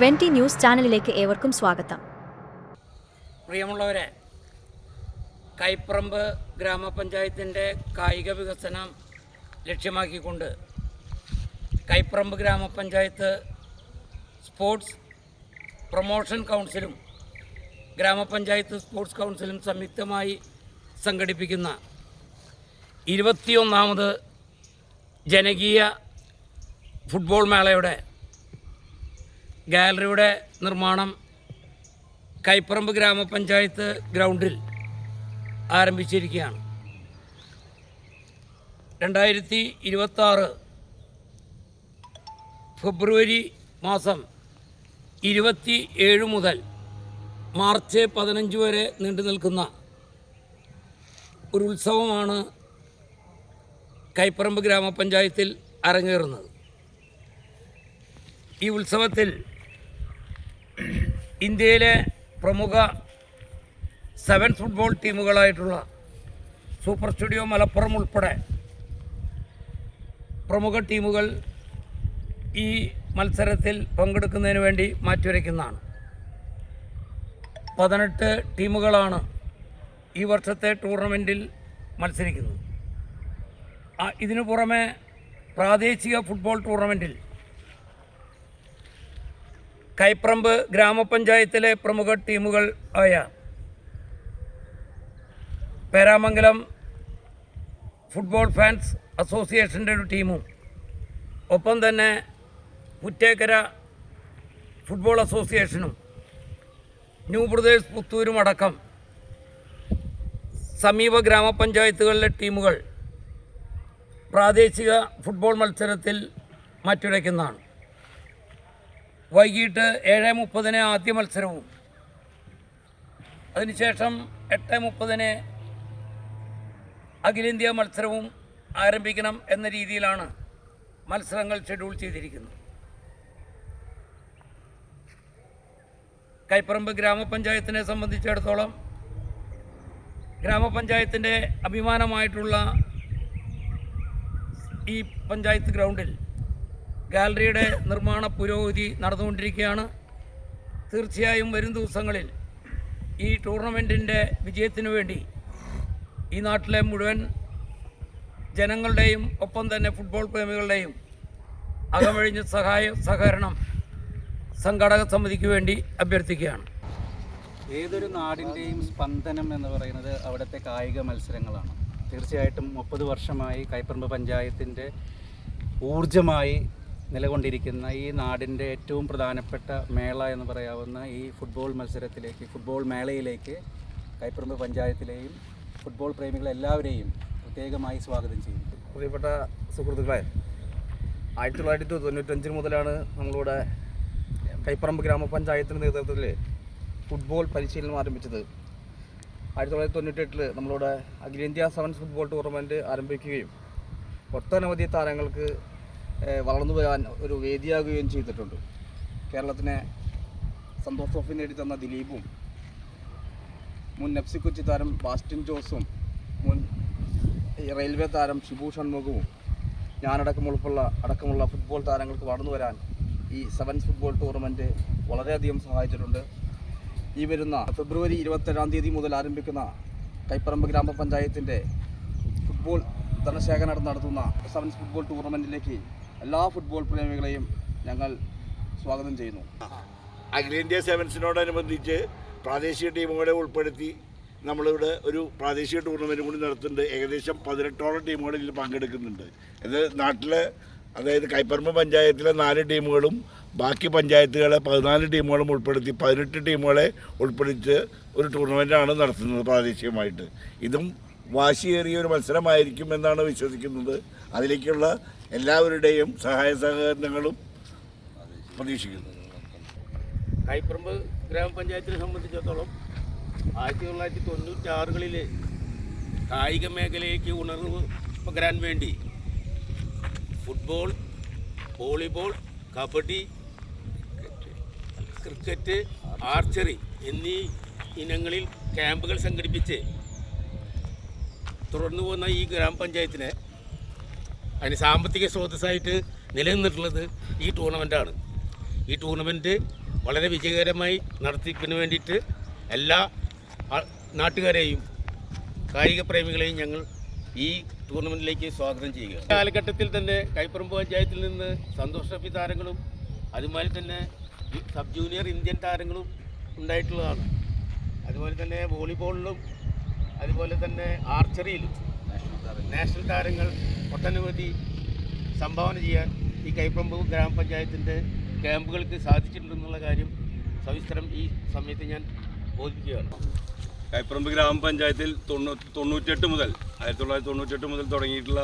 Twenty news ചാനലിലേക്ക് ഏവർക്കും സ്വാഗതം. പ്രിയമുള്ളവരെ കൈപ്പറമ്പ് ഗ്രാമപഞ്ചായത്തിന്റെ കായിക വികസനം ലക്ഷ്യമാക്കിക്കൊണ്ട് കൈപ്പറമ്പ് ഗ്രാമപഞ്ചായത്ത് സ്പോർട്സ് പ്രൊമോഷൻ കൗൺസിലും ഗ്രാമപഞ്ചായത്ത് സ്പോർട്സ് കൗൺസിലും സംയുക്തമായി സംഘടിപ്പിക്കുന്ന ഇരുപത്തിയൊന്നാമത് ജനകീയ ഫുട്ബോൾ മേളയുടെ ഗാലറിയുടെ നിർമ്മാണം കൈപ്പറമ്പ് ഗ്രാമപഞ്ചായത്ത് ഗ്രൗണ്ടിൽ ആരംഭിച്ചിരിക്കുകയാണ്. രണ്ടായിരത്തി ഇരുപത്തി ആറ് ഫെബ്രുവരി മാസം ഇരുപത്തി ഏഴ് മുതൽ മാർച്ച് പതിനഞ്ച് വരെ നീണ്ടു നിൽക്കുന്ന ഒരു ഉത്സവമാണ് കൈപ്പറമ്പ് ഗ്രാമപഞ്ചായത്തിൽ അരങ്ങേറുന്നത്. ഈ ഉത്സവത്തിൽ ഇന്ത്യയിലെ പ്രമുഖ സെവൻ ഫുട്ബോൾ ടീമുകളായിട്ടുള്ള സൂപ്പർ സ്റ്റുഡിയോ മലപ്പുറം ഉൾപ്പെടെ പ്രമുഖ ടീമുകൾ ഈ മത്സരത്തിൽ പങ്കെടുക്കുന്നതിന് വേണ്ടി മാറ്റിവരയ്ക്കുന്നതാണ് പതിനെട്ട് ടീമുകളാണ് ഈ വർഷത്തെ ടൂർണമെന്റിൽ മത്സരിക്കുന്നത്. ഇതിനു പുറമെ പ്രാദേശിക ഫുട്ബോൾ ടൂർണമെന്റിൽ കൈപ്രമ്പ് ഗ്രാമപഞ്ചായത്തിലെ പ്രമുഖ ടീമുകൾ ആയ പേരാമംഗലം ഫുട്ബോൾ ഫാൻസ് അസോസിയേഷന്റെ ഒരു ടീമും ഒപ്പം തന്നെ പുറ്റേക്കര ഫുട്ബോൾ അസോസിയേഷനും ന്യൂ ബ്രദേഴ്സ് പുത്തൂരും അടക്കം സമീപ ഗ്രാമപഞ്ചായത്തുകളിലെ ടീമുകൾ പ്രാദേശിക ഫുട്ബോൾ മത്സരത്തിൽ മാറ്റുരയ്ക്കുന്നതാണ്. വൈകിട്ട് ഏഴ് മുപ്പതിന് ആദ്യ മത്സരവും. അതിനുശേഷം എട്ട് മുപ്പതിന് അഖിലേന്ത്യാ മത്സരവും ആരംഭിക്കണം എന്ന രീതിയിലാണ് മത്സരങ്ങൾ ഷെഡ്യൂൾ ചെയ്തിരിക്കുന്നത്. കൈപ്പറമ്പ് ഗ്രാമപഞ്ചായത്തിനെ സംബന്ധിച്ചിടത്തോളം ഗ്രാമപഞ്ചായത്തിന്റെ അഭിമാനമായിട്ടുള്ള ഈ പഞ്ചായത്ത് ഗ്രൗണ്ടിൽ ഗാലറിയുടെ നിർമ്മാണ പുരോഗതി നടന്നുകൊണ്ടിരിക്കുകയാണ്. തീർച്ചയായും വരും ദിവസങ്ങളിൽ ഈ ടൂർണമെന്റിന്റെ വിജയത്തിനു വേണ്ടി ഈ നാട്ടിലെ മുഴുവൻ ജനങ്ങളുടെയും ഒപ്പം തന്നെ ഫുട്ബോൾ പ്രേമികളുടെയും അകമഴിഞ്ഞ സഹായ സഹകരണം സംഘാടക സമിതിക്ക് വേണ്ടി അഭ്യർത്ഥിക്കുകയാണ്. ഏതൊരു നാടിന്റെയും സ്പന്ദനം എന്ന് പറയുന്നത് അവിടുത്തെ കായിക മത്സരങ്ങളാണ്. തീർച്ചയായിട്ടും മുപ്പത് വർഷമായി കൈപ്പറമ്പ് പഞ്ചായത്തിന്റെ ഊർജമായി നിലകൊണ്ടിരിക്കുന്ന ഈ നാടിന്റെ ഏറ്റവും പ്രധാനപ്പെട്ട മേള എന്ന് പറയാവുന്ന ഈ ഫുട്ബോൾ മത്സരത്തിലേക്ക് ഫുട്ബോൾ മേളയിലേക്ക് കൈപ്പറമ്പ് പഞ്ചായത്തിലെയും ഫുട്ബോൾ പ്രേമികളെല്ലാവരെയും പ്രത്യേകമായി സ്വാഗതം ചെയ്യുന്നു. പ്രിയപ്പെട്ട സുഹൃത്തുക്കളെ ആയിരത്തി തൊള്ളായിരത്തി തൊണ്ണൂറ്റഞ്ചിൽ മുതലാണ് നമ്മളിവിടെ കൈപ്പറമ്പ് ഗ്രാമപഞ്ചായത്തിന്റെ നേതൃത്വത്തിൽ ഫുട്ബോൾ പരിശീലനം ആരംഭിച്ചത്. ആയിരത്തി തൊള്ളായിരത്തി തൊണ്ണൂറ്റെട്ടിൽ നമ്മളിവിടെ അഖിലേന്ത്യാ സെവൻസ് ഫുട്ബോൾ ടൂർണമെന്റ് ആരംഭിക്കുകയും ഒട്ടനവധി താരങ്ങൾക്ക് വളർന്നു വരാൻ ഒരു വേദിയാകുകയും ചെയ്തിട്ടുണ്ട്. കേരളത്തിനെ സന്തോഷ് ട്രോഫി നേടിത്തന്ന ദിലീപും മുൻ എഫ് കൊച്ചി താരം ബാസ്റ്റിൻ ജോസും മുൻ റെയിൽവേ താരം ഷിബു ഷൺമുഖവും ഞാനടക്കം ഉൾപ്പുള്ള അടക്കമുള്ള ഫുട്ബോൾ താരങ്ങൾക്ക് വളർന്നു വരാൻ ഈ സെവൻസ് ഫുട്ബോൾ ടൂർണമെന്റ് വളരെയധികം സഹായിച്ചിട്ടുണ്ട്. ഈ വരുന്ന ഫെബ്രുവരി ഇരുപത്തേഴാം തീയതി മുതൽ ആരംഭിക്കുന്ന കൈപ്പറമ്പ് ഗ്രാമപഞ്ചായത്തിന്റെ ഫുട്ബോൾ ധനശേഖരണം നടത്തുന്ന സെവൻസ് ഫുട്ബോൾ ടൂർണമെന്റിലേക്ക് എല്ലാ ഫുട്ബോൾ പ്രേമികളെയും ഞങ്ങൾ സ്വാഗതം ചെയ്യുന്നു. അഖിലേന്ത്യാ സെവൻസിനോടനുബന്ധിച്ച് പ്രാദേശിക ടീമുകളെ ഉൾപ്പെടുത്തി നമ്മളിവിടെ ഒരു പ്രാദേശിക ടൂർണമെന്റ് കൂടി നടത്തുന്നുണ്ട്. ഏകദേശം പതിനെട്ടോളം ടീമുകൾ ഇതിൽ പങ്കെടുക്കുന്നുണ്ട്. ഇത് നാട്ടിലെ അതായത് കൈപ്പറമ്പ് പഞ്ചായത്തിലെ നാല് ടീമുകളും ബാക്കി പഞ്ചായത്തുകളെ പതിനാല് ടീമുകളും ഉൾപ്പെടുത്തി പതിനെട്ട് ടീമുകളെ ഉൾപ്പെടുത്തി ഒരു ടൂർണമെന്റാണ് നടത്തുന്നത് പ്രാദേശികമായിട്ട്. ഇതും വാശിയേറിയ ഒരു മത്സരമായിരിക്കും എന്നാണ് വിശ്വസിക്കുന്നത്. അതിലേക്കുള്ള എല്ലാവരുടെയും സഹായ സഹകരണങ്ങളും പ്രതീക്ഷിക്കുന്നു. കൈപ്പറമ്പ് ഗ്രാമപഞ്ചായത്തിനെ സംബന്ധിച്ചിടത്തോളം ആയിരത്തി തൊള്ളായിരത്തി തൊണ്ണൂറ്റി ആറുകളിൽ കായിക മേഖലയ്ക്ക് ഉണർവ് പകരാൻ വേണ്ടി football volleyball kabaddi cricket archery എന്നീ ഇനങ്ങളിൽ ക്യാമ്പുകൾ സംഘടിപ്പിച്ച് തുടർന്നു പോകുന്ന ഈ ഗ്രാമപഞ്ചായത്തിനെ അതിന് സാമ്പത്തിക സ്രോതസ്സായിട്ട് നിലനിന്നിട്ടുള്ളത് ഈ ടൂർണമെന്റാണ് ഈ ടൂർണമെന്റ് വളരെ വിജയകരമായി നടത്തിപ്പിന് വേണ്ടിയിട്ട് എല്ലാ നാട്ടുകാരെയും കായിക പ്രേമികളെയും ഞങ്ങൾ ഈ ടൂർണമെന്റിലേക്ക് സ്വാഗതം ചെയ്യുക. കാലഘട്ടത്തിൽ തന്നെ കൈപ്പറമ്പ് പഞ്ചായത്തിൽ നിന്ന് സന്തോഷ് ട്രോഫി താരങ്ങളും അതുപോലെ തന്നെ സബ് ജൂനിയർ ഇന്ത്യൻ താരങ്ങളും ഉണ്ടായിട്ടുള്ളതാണ്. അതുപോലെ തന്നെ വോളിബോളിലും അതുപോലെ തന്നെ ആർച്ചറിയിലും നാഷണൽ താരങ്ങൾ ഒട്ടനവധി സംഭാവന ചെയ്യാൻ ഈ കൈപ്പമ്പ് ഗ്രാമപഞ്ചായത്തിന്റെ ക്യാമ്പുകൾക്ക് സാധിച്ചിട്ടുണ്ടെന്നുള്ള കാര്യം സവിസ്തരം ഈ സമയത്ത് ഞാൻ ബോധിപ്പിക്കുകയാണ്. കൈപ്പറമ്പ് ഗ്രാമപഞ്ചായത്തിൽ തൊണ്ണൂ തൊണ്ണൂറ്റെട്ട് മുതൽ ആയിരത്തി തൊള്ളായിരത്തി തൊണ്ണൂറ്റെട്ട് മുതൽ തുടങ്ങിയിട്ടുള്ള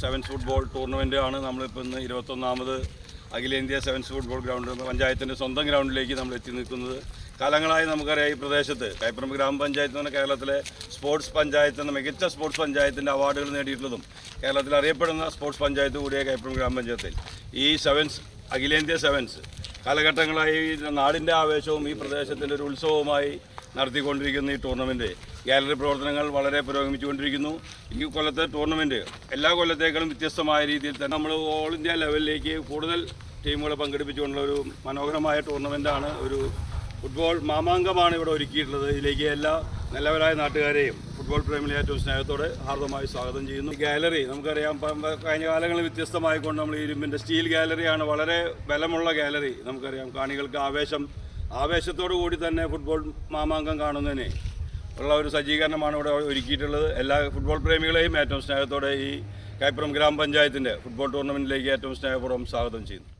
സെവൻസ് ഫുട്ബോൾ ടൂർണമെന്റ് ആണ് നമ്മളിപ്പോൾ ഇന്ന് ഇരുപത്തൊന്നാമത് അഖിലേന്ത്യാ സെവൻസ് ഫുട്ബോൾ ഗ്രൗണ്ട് പഞ്ചായത്തിന്റെ സ്വന്തം ഗ്രൗണ്ടിലേക്ക് നമ്മൾ എത്തി നിൽക്കുന്നത്. കാലങ്ങളായി നമുക്കറിയാം ഈ പ്രദേശത്ത് കൈപ്പറമ്പ് ഗ്രാമപഞ്ചായത്ത് എന്ന് കേരളത്തിലെ സ്പോർട്സ് പഞ്ചായത്ത് എന്ന മികച്ച സ്പോർട്സ് പഞ്ചായത്തിന്റെ അവാർഡുകൾ നേടിയിട്ടുള്ളതും കേരളത്തിൽ അറിയപ്പെടുന്ന സ്പോർട്സ് പഞ്ചായത്ത് കൂടിയ കൈപ്പറമ്പ് ഗ്രാമപഞ്ചായത്തിൽ. ഈ സെവൻസ് അഖിലേന്ത്യാ സെവൻസ് കാലഘട്ടങ്ങളായി നാടിന്റെ ആവേശവും ഈ പ്രദേശത്തിന്റെ ഒരു ഉത്സവവുമായി നടത്തിക്കൊണ്ടിരിക്കുന്ന ഈ ടൂർണമെന്റ് ഗാലറി പ്രവർത്തനങ്ങൾ വളരെ പുരോഗമിച്ചുകൊണ്ടിരിക്കുന്നു. ഈ കൊല്ലത്തെ ടൂർണമെന്റ് എല്ലാ കൊല്ലത്തേക്കാളും വ്യത്യസ്തമായ രീതിയിൽ തന്നെ നമ്മൾ ഓൾ ഇന്ത്യ ലെവലിലേക്ക് കൂടുതൽ ടീമുകളെ പങ്കെടുപ്പിച്ചുകൊണ്ടുള്ള ഒരു മനോഹരമായ ടൂർണമെന്റാണ് ഒരു ഫുട്ബോൾ മാമാങ്കമാണ് ഇവിടെ ഒരുക്കിയിട്ടുള്ളത്. ഇതിലേക്ക് എല്ലാ നല്ലവരായ നാട്ടുകാരെയും ഫുട്ബോൾ പ്രേമികളെ ഏറ്റവും സ്നേഹത്തോടെ ഹാർദമായി സ്വാഗതം ചെയ്യുന്നു. ഗാലറി നമുക്കറിയാം കഴിഞ്ഞ കാലങ്ങളിൽ വ്യത്യസ്തമായിക്കൊണ്ട് നമ്മൾ ഇരുമ്പിന്റെ സ്റ്റീൽ ഗാലറിയാണ് വളരെ ബലമുള്ള ഗാലറി. നമുക്കറിയാം കാണികൾക്ക് ആവേശം ആവേശത്തോടു കൂടി തന്നെ ഫുട്ബോൾ മാമാങ്കം കാണുന്നതിന് ഉള്ള ഒരു സജ്ജീകരണമാണ് ഇവിടെ ഒരുക്കിയിട്ടുള്ളത്. എല്ലാ ഫുട്ബോൾ പ്രേമികളെയും ഏറ്റവും സ്നേഹത്തോടെ ഈ കൈപ്പുറം ഗ്രാമപഞ്ചായത്തിന്റെ ഫുട്ബോൾ ടൂർണമെന്റിലേക്ക് ഏറ്റവും സ്നേഹപൂർവം സ്വാഗതം ചെയ്യുന്നു.